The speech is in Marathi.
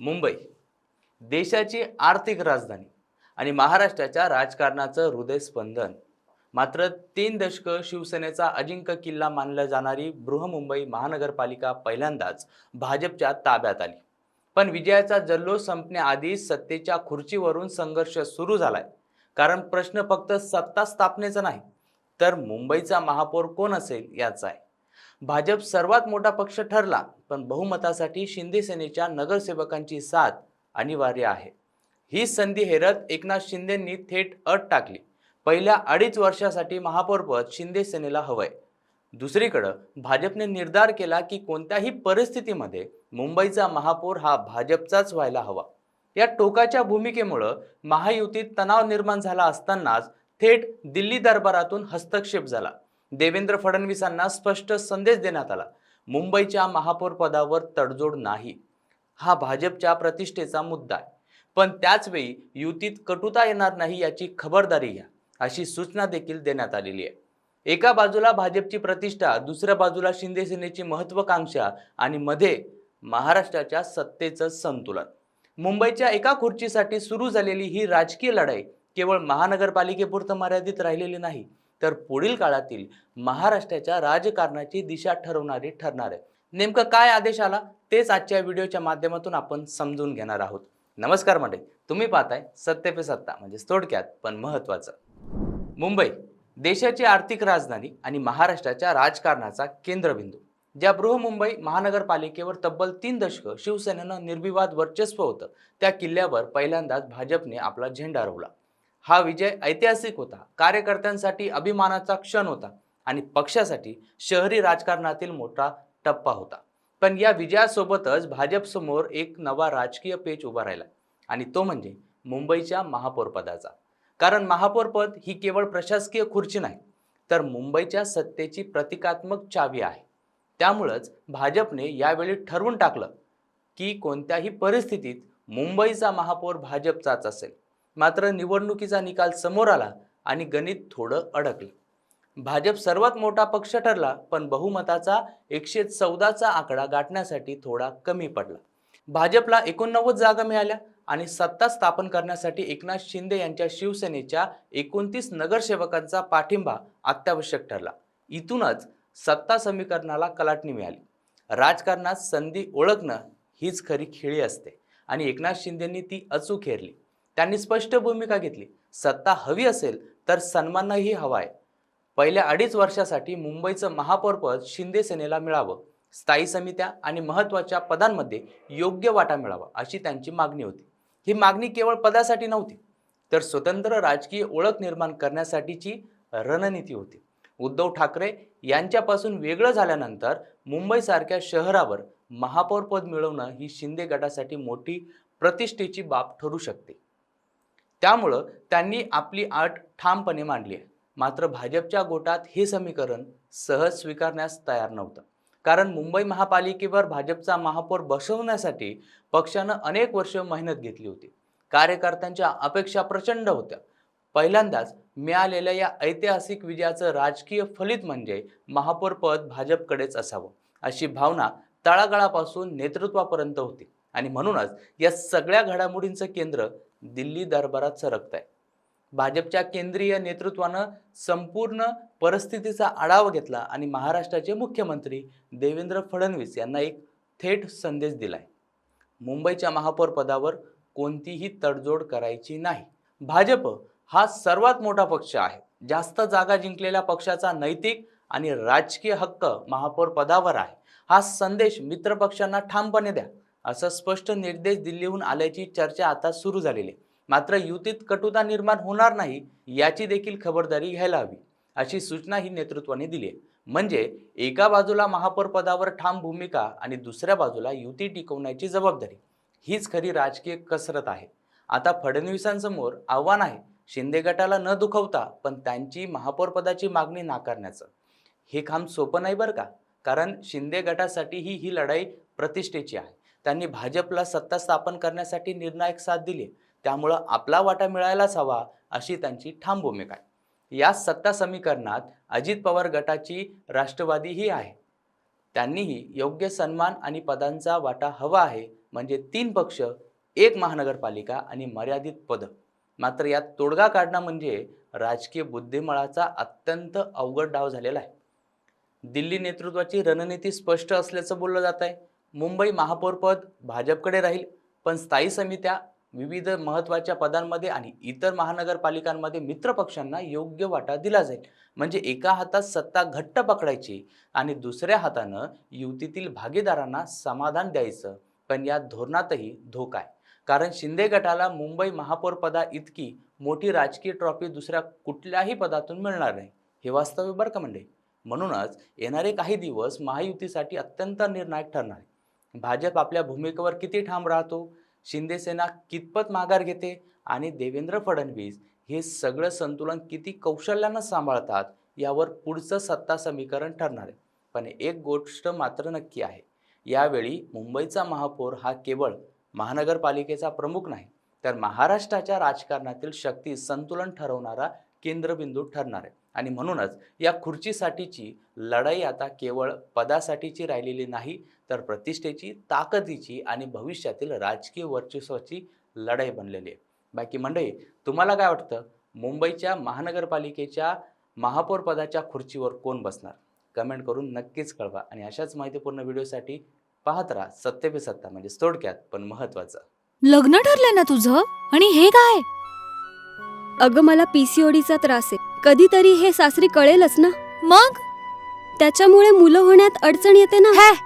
मुंबई देशाची आर्थिक राजधानी आणि महाराष्ट्राच्या राजकारणाचं हृदयस्पंदन. मात्र तीन दशकं शिवसेनेचा अजिंक्य किल्ला मानल्या जाणारी बृहमुंबई महानगरपालिका पहिल्यांदाच भाजपच्या ताब्यात आली. पण विजयाचा जल्लोष संपण्याआधी सत्तेच्या खुर्चीवरून संघर्ष सुरू झालाय. कारण प्रश्न फक्त सत्ता स्थापनेचा नाही तर मुंबईचा महापौर कोण असेल याचा आहे. भाजप सर्वात मोठा पक्ष ठरला पण बहुमतासाठी शिंदे सेनेच्या नगरसेवकांची साथ अनिवार्य आहे. ही संधी हेरत एकनाथ शिंदेंनी थेट अट टाकली. पहिल्या अडीच वर्षासाठी महापौरपद शिंदे सेनेला हवंय. दुसरीकडं भाजपने निर्धार केला की कोणत्याही परिस्थितीमध्ये मुंबईचा महापौर हा भाजपचाच व्हायला हवा. या टोकाच्या भूमिकेमुळं महायुतीत तणाव निर्माण झाला असतानाच थेट दिल्ली दरबारातून हस्तक्षेप झाला. देवेंद्र फडणवीसांना स्पष्ट संदेश देण्यात आला. मुंबईच्या महापौर पदावर तडजोड नाही. हा भाजपच्या प्रतिष्ठेचा मुद्दा आहे. पण त्याचवेळी युतीत कटुता येणार नाही याची खबरदारी घ्या अशी सूचना देखील देण्यात आलेली आहे. एका बाजूला भाजपची प्रतिष्ठा दुसऱ्या बाजूला शिंदेसेनेची महत्त्वाकांक्षा महत्वाकांक्षा आणि मध्ये महाराष्ट्राच्या सत्तेचं संतुलन. मुंबईच्या एका खुर्चीसाठी सुरू झालेली ही राजकीय लढाई केवळ महानगरपालिकेपुरतं मर्यादित राहिलेली नाही तर पुढील काळातील महाराष्ट्राच्या राजकारणाची दिशा ठरवणारी ठरणार आहे. नेमकं काय आदेश आला? तेच आजच्या व्हिडिओच्या माध्यमातून आपण समजून घेणार आहोत. नमस्कार मंडळी तुम्ही पाहताय सत्य पे सत्ता म्हणजे थोडक्यात पण महत्वाचं मुंबई देशाची आर्थिक राजधानी आणि महाराष्ट्राच्या राजकारणाचा केंद्रबिंदू. ज्या बृहमुंबई महानगरपालिकेवर तब्बल तीन दशकं शिवसेनेनं निर्विवाद वर्चस्व होतं त्या किल्ल्यावर पहिल्यांदाच भाजपने आपला झेंडा रोवला. हा विजय ऐतिहासिक होता. कार्यकर्त्यांसाठी अभिमानाचा क्षण होता आणि पक्षासाठी शहरी राजकारणातील मोठा टप्पा होता. पण या विजयासोबतच भाजपसमोर एक नवा राजकीय पेच उभा राहिला आणि तो म्हणजे मुंबईच्या महापौरपदाचा. कारण महापौरपद ही केवळ प्रशासकीय खुर्ची नाही तर मुंबईच्या सत्तेची प्रतिकात्मक चावी आहे. त्यामुळंच भाजपने यावेळी ठरवून टाकलं की कोणत्याही परिस्थितीत मुंबईचा महापौर भाजपचाच असेल. मात्र निवडणुकीचा निकाल समोर आला आणि गणित थोडं अडकलं. भाजप सर्वात मोठा पक्ष ठरला पण बहुमताचा एकशे चौदाचा आकडा गाठण्यासाठी थोडा कमी पडला. भाजपला एकोणनव्वद जागा मिळाल्या आणि सत्ता स्थापन करण्यासाठी एकनाथ शिंदे यांच्या शिवसेनेच्या एकोणतीस नगरसेवकांचा पाठिंबा अत्यावश्यक ठरला. इथूनच सत्ता समीकरणाला कलाटणी मिळाली. राजकारणात संधी ओळखणं हीच खरी खेळी असते आणि एकनाथ शिंदेंनी ती अचूक हेरली. त्यांनी स्पष्ट भूमिका घेतली. सत्ता हवी असेल तर सन्मानही हवा आहे. पहिल्या अडीच वर्षासाठी मुंबईचं महापौरपद शिंदे सेनेला मिळावं. स्थायी समित्या आणि महत्त्वाच्या पदांमध्ये योग्य वाटा मिळावा अशी त्यांची मागणी होती. ही मागणी केवळ पदासाठी नव्हती तर स्वतंत्र राजकीय ओळख निर्माण करण्यासाठीची रणनीती होती. उद्धव ठाकरे यांच्यापासून वेगळं झाल्यानंतर मुंबईसारख्या शहरावर महापौरपद मिळवणं ही शिंदे गटासाठी मोठी प्रतिष्ठेची बाब ठरू शकते. त्यामुळं त्यांनी आपली अट ठामपणे मांडली आहे. मात्र भाजपच्या गोटात हे समीकरण सहज स्वीकारण्यास तयार नव्हतं. कारण मुंबई महापालिकेवर भाजपचा महापौर बसवण्यासाठी पक्षानं अनेक वर्ष मेहनत घेतली होती. कार्यकर्त्यांच्या अपेक्षा प्रचंड होत्या. पहिल्यांदाच मिळालेल्या या ऐतिहासिक विजयाचं राजकीय फलित म्हणजे महापौर पद भाजपकडेच असावं अशी भावना तळागाळापासून नेतृत्वापर्यंत होती. आणि म्हणूनच या सगळ्या घडामोडींचं केंद्र दिल्ली दरबारात सरकत आहे. भाजपच्या केंद्रीय नेतृत्वानं संपूर्ण परिस्थितीचा आढावा घेतला आणि महाराष्ट्राचे मुख्यमंत्री देवेंद्र फडणवीस यांना एक थेट संदेश दिलाय. मुंबईच्या महापौरपदावर कोणतीही तडजोड करायची नाही. भाजप हा सर्वात मोठा पक्ष आहे. जास्त जागा जिंकलेल्या पक्षाचा नैतिक आणि राजकीय हक्क महापौर पदावर आहे. हा संदेश मित्रपक्षांना ठामपणे द्या. असा स्पष्ट निर्देश दिल्लीहून आल्याची चर्चा आता सुरू झालेली आहे. मात्र युतीत कटुता निर्माण होणार नाही याची देखील खबरदारी घ्यायला हवी अशी सूचना ही नेतृत्वाने दिली आहे. म्हणजे एका बाजूला महापौर पदावर ठाम भूमिका आणि दुसऱ्या बाजूला युती टिकवण्याची जबाबदारी हीच खरी राजकीय कसरत आहे. आता फडणवीसांसमोर आव्हान आहे शिंदे गटाला न दुखवता पण त्यांची महापौरपदाची मागणी नाकारण्याचं. हे काम सोपं नाही बरं का? कारण शिंदे गटासाठी ही ही लढाई प्रतिष्ठेची आहे. त्यांनी भाजपला सत्ता स्थापन करण्यासाठी निर्णायक साथ दिली. त्यामुळं आपला वाटा मिळायलाच हवा अशी त्यांची ठाम भूमिका आहे. या सत्ता समीकरणात अजित पवार गटाची राष्ट्रवादीही आहे. त्यांनीही योग्य सन्मान आणि पदांचा वाटा हवा आहे म्हणजे तीन पक्ष एक महानगरपालिका आणि मर्यादित पद. मात्र यात तोडगा काढणं म्हणजे राजकीय बुद्धिमळाचा अत्यंत अवघड डाव झालेला आहे. दिल्ली नेतृत्वाची रणनीती स्पष्ट असल्याचं बोललं जात आहे मुंबई महापौरपद भाजपकडे राहील पण स्थायी समित्या विविध महत्त्वाच्या पदांमध्ये आणि इतर महानगरपालिकांमध्ये मित्रपक्षांना योग्य वाटा दिला जाईल. म्हणजे एका हातात सत्ता घट्ट पकडायची आणि दुसऱ्या हातानं युतीतील भागीदारांना समाधान द्यायचं पण या धोरणातही धोका आहे. कारण शिंदे गटाला मुंबई महापौरपदा इतकी मोठी राजकीय ट्रॉफी दुसऱ्या कुठल्याही पदातून मिळणार नाही. हे वास्तव्य बरं का म्हणजे म्हणूनच येणारे काही दिवस महायुतीसाठी अत्यंत निर्णायक ठरणार आहे. भाजप आपल्या भूमिकेवर किती ठाम राहतो? शिंदेसेना कितपत माघार घेते? आणि देवेंद्र फडणवीस हे सगळं संतुलन किती कौशल्यानं सांभाळतात यावर पुढचं सत्ता समीकरण ठरणार आहे. पण एक गोष्ट मात्र नक्की आहे. यावेळी मुंबईचा महापौर हा केवळ महानगरपालिकेचा प्रमुख नाही तर महाराष्ट्राच्या राजकारणातील शक्ती संतुलन ठरवणारा केंद्रबिंदू ठरणार आहे. आणि म्हणूनच या खुर्चीसाठीची लढाई आता केवळ पदासाठीची राहिलेली नाही तर प्रतिष्ठेची ताकदीची आणि भविष्यातील राजकीय वर्चस्वाची लढाई बनलेली आहे. बाकी मंडळी तुम्हाला काय वाटतं? मुंबईच्या महानगरपालिकेच्या महापौर पदाच्या खुर्चीवर कोण बसणार? कमेंट करून नक्कीच कळवा आणि अशाच माहितीपूर्ण व्हिडिओसाठी पाहत राहा सत्य पे सत्ता म्हणजे थोडक्यात पण महत्त्वाचं. लग्न ठरलंय ना तुझं? आणि हे काय? अगं मला पीसीओडीचा त्रास आहे. कधीतरी हे सासरी कळेलच ना? मग? त्याच्यामुळे मुलं होण्यात अडचण येते ना? हे